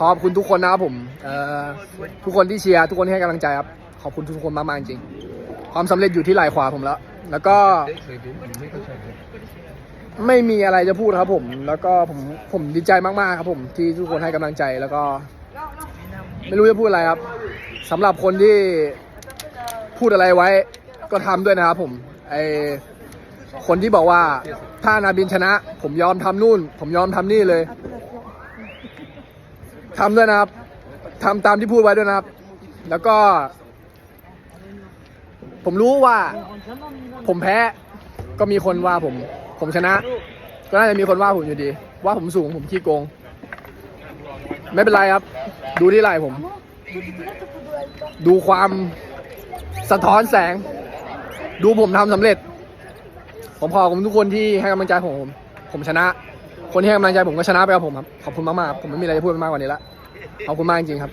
ขอบคุณทุกคนนะครับผมทุกคนที่เชียร์ทุกคนที่ให้กำลังใจครับ ขอบคุณทุกคนมากๆจริง ความสำเร็จอยู่ที่ไหล่ขวาผมแล้ว แล้วก็ไม่มีอะไรจะพูดครับผม แล้วก็ผมผมดีใจมากๆครับผมที่ทุกคนให้กำลังใจแล้วก็ ไม่รู้จะพูดอะไรครับสำหรับคนที่พูดอะไรไว้ ก็ทำด้วยนะครับผมไอคนที่บอกว่าถ้านาบินชนะ ผมยอมทำนู่น ผมยอมทำนี่เลย ทำด้วยนะครับทำตามที่พูดไว้ด้วยนะครับ แล้วก็ ผมรู้ว่า ผมแพ้ก็มีคนว่าผม ผมชนะ ก็น่าจะมีคนว่าผมอยู่ดี ว่าผมสูงผมขี้โกง ไม่เป็นไรครับ ดูที่ไหล่ผม ดูความสะท้อนแสง ดูผมทำสำเร็จ ผมขอบคุณทุกคนที่ให้กำลังใจผม ผมชนะ คนที่ให้กำลังใจผมก็ชนะไปกับผมครับ ขอบคุณมากๆ ผมไม่มีอะไรจะพูดมากกว่านี้ละ ขอบคุณมากจริงๆครับ